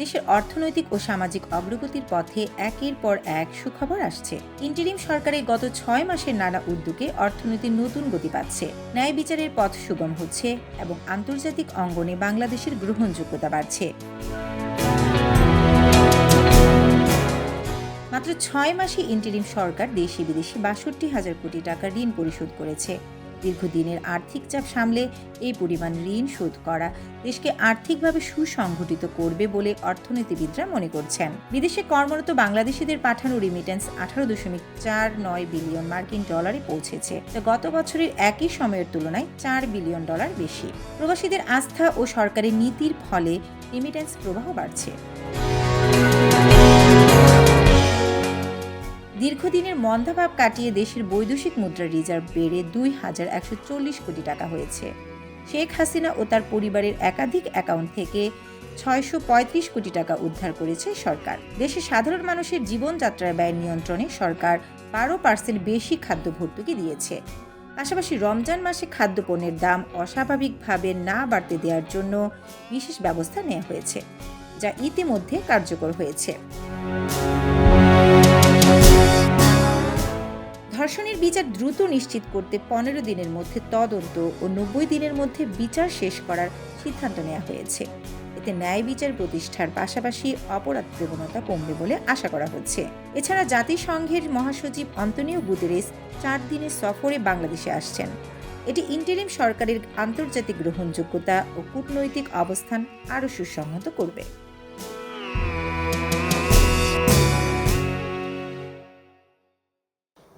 বাংলাদেশের অর্থনৈতিক ও সামাজিক অগ্রগতির পথে একের পর এক সুখবর আসছে। ইন্টারিম সরকারের গত ছয় মাসের নানা উদ্যোগে অর্থনীতির নতুন গতি পাচ্ছে। ন্যায় বিচারের পথ সুগম হচ্ছে এবং আন্তর্জাতিক অঙ্গনে বাংলাদেশের গ্রহণযোগ্যতা বাড়ছে। মাত্র ছয় মাসে ইন্টারিম সরকার দেশি বিদেশি বাষট্টি হাজার কোটি টাকা ঋণ পরিশোধ করেছে। দীর্ঘদিনের আর্থিক চাপ সামলে এই পরিমাণ ঋণ শোধ করা দেশকে আর্থিকভাবে সুসংগঠিত করবে বলে অর্থনীতিবিদরা মনে করছেন। বিদেশে কর্মরত বাংলাদেশিদের পাঠানো রিমিটেন্স আঠারো দশমিক চার নয় বিলিয়ন মার্কিন ডলারে পৌঁছেছে গত বছরের একই সময়ের তুলনায় চার বিলিয়ন ডলার বেশি। প্রবাসীদের আস্থা ও সরকারের নীতির ফলে রিমিটেন্স প্রবাহ বাড়ছে। দীর্ঘদিনের মন্দাভাব কাটিয়ে দেশের বৈদেশিক মুদ্রা রিজার্ভ বেড়ে দুই হাজার একশো চল্লিশ কোটি টাকা হয়েছে। শেখ হাসিনা ও তার পরিবারের একাধিক অ্যাকাউন্ট থেকে ছয়শো পঁয়ত্রিশ কোটি টাকা উদ্ধার করেছে সরকার। দেশের সাধারণ মানুষের জীবনযাত্রার ব্যয় নিয়ন্ত্রণে সরকার বারো পার্সেন্ট বেশি খাদ্য ভর্তুকি দিয়েছে। পাশাপাশি রমজান মাসে খাদ্যপণ্যের দাম অস্বাভাবিকভাবে না বাড়তে দেওয়ার জন্য বিশেষ ব্যবস্থা নেওয়া হয়েছে, যা ইতিমধ্যে কার্যকর হয়েছে। ধর্ষণের বিচার দ্রুত নিশ্চিত করতে পনেরো দিনের মধ্যে তদন্ত ও নব্বই দিনের মধ্যে বিচার শেষ করার সিদ্ধান্ত নেওয়া হয়েছে। এতে ন্যায় বিচার প্রতিষ্ঠার পাশাপাশি অপরাধ প্রবণতা কমবে বলে আশা করা হচ্ছে। এছাড়া জাতিসংঘের মহাসচিব অন্তনিও গুতেরেস চার দিনের সফরে বাংলাদেশে আসছেন। এটি ইন্টারিম সরকারের আন্তর্জাতিক গ্রহণযোগ্যতা ও কূটনৈতিক অবস্থান আরও সুসংহত করবে।